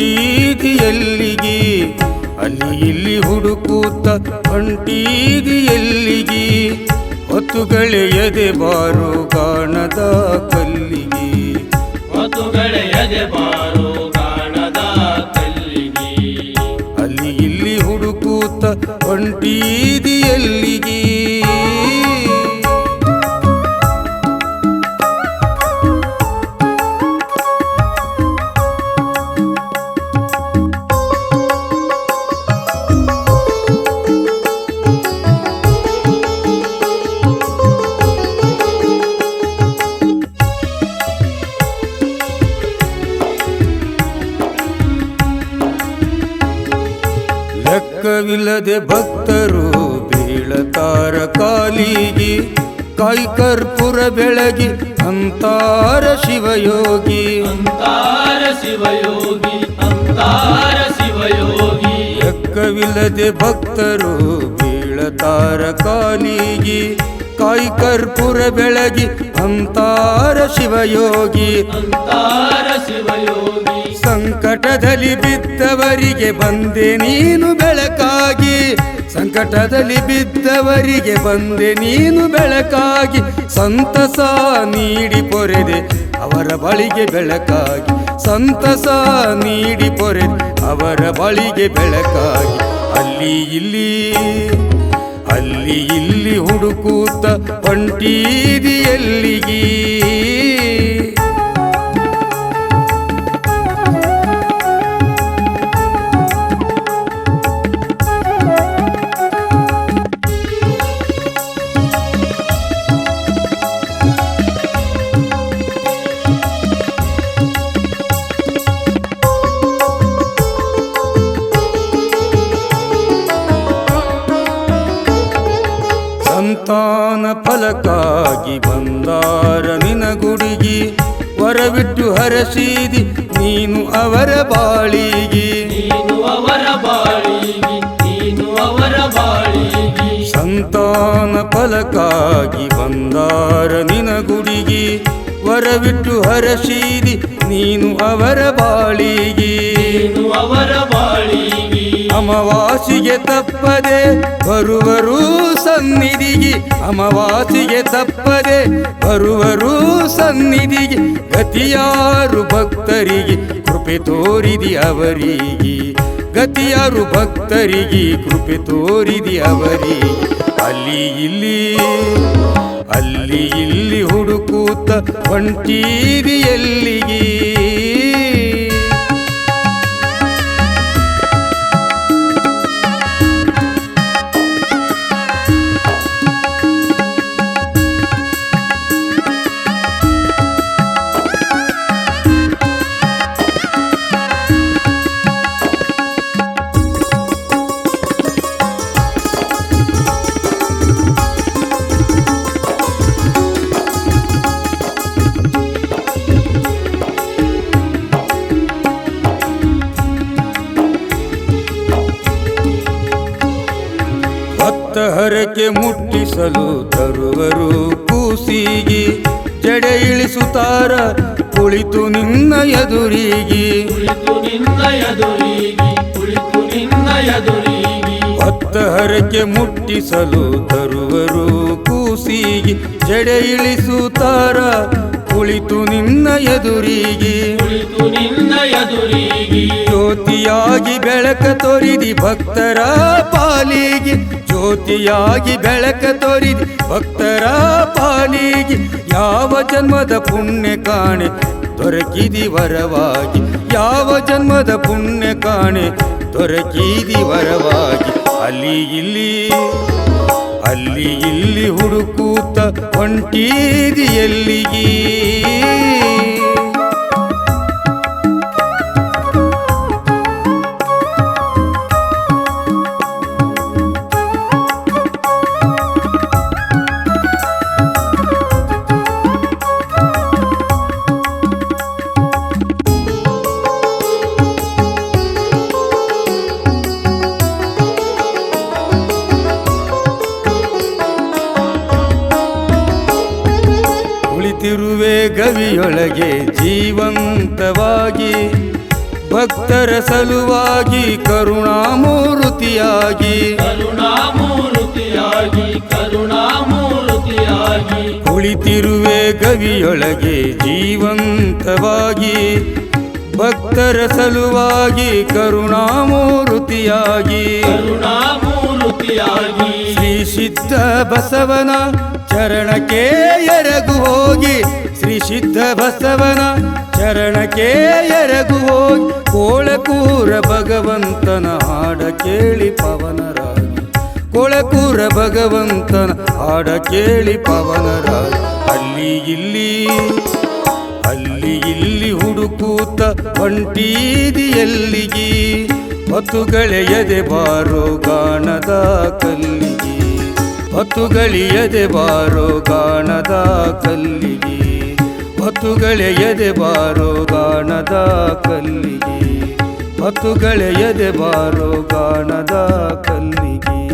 ಹೊಂಟೀದಿ ಎಲ್ಲಿಗೆ ಅಲ್ಲಿ ಇಲ್ಲಿ ಹುಡುಕೂತ ಹೊಂಟೀದಿ ಎಲ್ಲಿಗೆ ಹೊತ್ತುಗಳೆಯದೆ ಬಾರು ಕಾಣದ ಕಲ್ಲಿಗೆ. ಹೊತ್ತುಗಳೆಯದೆ ಬಾರೋ ಕಾಣದ ಕಲ್ಲಿಗೆ. ಅಲ್ಲಿ ಇಲ್ಲಿ ಹುಡುಕೂತ ಹೊಂಟೀದಿ ಲೆಕ್ಕವಿಲ್ಲದೆ ಭಕ್ತರು ಬೀಳತಾರ ಕಾಲಿಗೆ. ಕಾಯಿ ಕರ್ಪುರ ಬೆಳಗಿ ಅಂತಾರ ಶಿವಯೋಗಿ. ಅಂತಾರ ಶಿವಯೋಗಿ ಅಂತಾರ ಶಿವಯೋಗಿ. ಲೆಕ್ಕವಿಲ್ಲದೆ ಭಕ್ತರು ಬೀಳತಾರ ಕಾಲಿಗೆ. ಕಾಯಿ ಕರ್ಪುರ ಬೆಳಗಿ ಅಂತಾರ ಶಿವಯೋಗಿ. ಅಂತಾರ ಶಿವಯೋಗಿ. ಸಂಕಟದಲ್ಲಿ ಬಿದ್ದವರಿಗೆ ಬಂದೆ ನೀನು ಬೆಳಕಾಗಿ ಸಂಕಟದಲ್ಲಿ ಬಿದ್ದವರಿಗೆ ಬಂದೆ ನೀನು ಬೆಳಕಾಗಿ, ಸಂತಸ ನೀಡಿ ಪೊರೆದೆ ಅವರ ಬಳಿಗೆ ಬೆಳಕಾಗಿ, ಸಂತಸ ನೀಡಿ ಪೊರೆದೆ ಅವರ ಬಳಿಗೆ ಬೆಳಕಾಗಿ. ಅಲ್ಲಿ ಇಲ್ಲಿ ಅಲ್ಲಿ ಇಲ್ಲಿ ಹುಡುಕೂತ ಹೊಂಟೀದಿ ಎಲ್ಲಿಗೀ ಸಂತಾನ ಫಲಕ್ಕಾಗಿ ಬಂದಾರ ನಿನ ಗುಡಿಗಿ. ವರವಿಟ್ಟು ಹರಸಿದಿ ನೀನು ಅವರ ಬಾಳಿಗಿ. ನೀನು ಅವರ ಬಾಳಿಗೆ ನೀನು ಅವರ ಬಾಳಿಗೆ. ಸಂತಾನ ಫಲಕ್ಕಾಗಿ ಬಂದಾರ ನಿನ ಗುಡಿಗಿ. ವರವಿಟ್ಟು ಹರಸಿದಿ ನೀನು ಅವರ ಬಾಳಿಗಿ. ನೀನು ಅವರ ಬಾಳಿಗೆ. ಅಮವಾಸಿಗೆ ತಪ್ಪದೆ ಬರುವರು ಸನ್ನಿಧಿಗೆ ಅಮವಾಸಿಗೆ ತಪ್ಪದೆ ಬರುವರು ಸನ್ನಿಧಿಗೆ, ಗತಿಯಾರು ಭಕ್ತರಿಗೆ ಕೃಪೆ ತೋರಿದಿ ಅವರಿಗೆ. ಗತಿಯಾರು ಭಕ್ತರಿಗೆ ಕೃಪೆ ತೋರಿದಿ ಅವರಿಗೆ. ಅಲ್ಲಿ ಇಲ್ಲಿ ಅಲ್ಲಿ ಇಲ್ಲಿ ಹುಡುಕೂತ ಒಂಟೀರಿಯಲ್ಲಿಗೀ ಹರಕೆ ಮುಟ್ಟಿಸಲು ತರುವರು ಕೂಸಿಗಿ. ಜಡೆ ಇಳಿಸುತ್ತಾರ, ಕುಳಿತು ನಿನ್ನ ಎದುರಿಗಿ. ಎದುರಿಗೆ ಹರಕೆ ಮುಟ್ಟಿಸಲು ತರುವರು ಕೂಸಿಗಿ. ಜಡೆ ಇಳಿಸುತ್ತಾರ ಕುಳಿತು ನಿನ್ನ ಎದುರಿಗೆ. ಕುಳಿತು ನಿನ್ನ ಎದುರಿಗೆ. ಜ್ಯೋತಿಯಾಗಿ ಬೆಳಕ ತೋರಿದಿ ಭಕ್ತರ ಪಾಲಿಗೆ. ಜ್ಯೋತಿಯಾಗಿ ಬೆಳಕ ತೋರಿದಿ ಭಕ್ತರ ಪಾಲಿಗೆ. ಯಾವ ಜನ್ಮದ ಪುಣ್ಯ ಕಾಣೆ ದೊರಕಿದಿ ವರವಾಗಿ. ಯಾವ ಜನ್ಮದ ಪುಣ್ಯ ಕಾಣೆ ದೊರಕಿದಿ ವರವಾಗಿ. ಅಲ್ಲಿ ಇಲ್ಲಿ ಅಲ್ಲಿ ಇಲ್ಲಿ ಹುಡುಕೂತ ಹೊಂಟೀದಿ ಎಲ್ಲಿಗೀ ಗವಿಯೊಳಗೆ ಜೀವಂತವಾಗಿ ಭಕ್ತರ ಸಲುವಾಗಿ ಕರುಣಾಮೂರ್ತಿಯಾಗಿ. ಕರುಣಾಮೂರ್ತಿಯಾಗಿ ಕರುಣಾಮೂರ್ತಿಯಾಗಿ. ಕುಳಿತಿರುವೆ ಗವಿಯೊಳಗೆ ಜೀವಂತವಾಗಿ ಭಕ್ತರ ಸಲುವಾಗಿ ಕರುಣಾಮೂರ್ತಿಯಾಗಿ. ಕರುಣಾಮೂರ್ತಿಯಾಗಿ. ಶ್ರೀ ಸಿದ್ಧ ಬಸವನ ಚರಣಕ್ಕೆ ಎರಗು ಹೋಗಿ ಸಿದ್ಧ ಬಸವನ ಚರಣಕ್ಕೆ ಎರಗು ಹೋಗಿ, ಕೋಳಕೂರ ಭಗವಂತನ ಹಾಡ ಕೇಳಿ ಪವನರಾಗಿ. ಕೋಳಕೂರ ಭಗವಂತನ ಹಾಡ ಕೇಳಿ ಪವನರಾಗಿ. ಅಲ್ಲಿ ಇಲ್ಲಿ ಅಲ್ಲಿ ಇಲ್ಲಿ ಹುಡುಕೂತ ಹೊಂಟೀದಿ ಎಲ್ಲಿಗಿ ಹೊತ್ತುಗಳೆಯದೆ ಬಾರೋ ಗಾಣದ ಕಲ್ಲಿಗೆ. ಹೊತ್ತುಗಳಿಯದೆ ಬಾರೋ ಗಾಣದ ಕಲ್ಲಿಗಿ. ಹೊತ್ತುಗಳೆಯದೆ ಬಾರೋ ಗಾಣದ ಕಲ್ಲಿಗೆ. ಭತ್ತುಗಳೆಯದೆ ಬಾರೋ ಗಾಣದ ಕಲ್ಲಿಗಿ.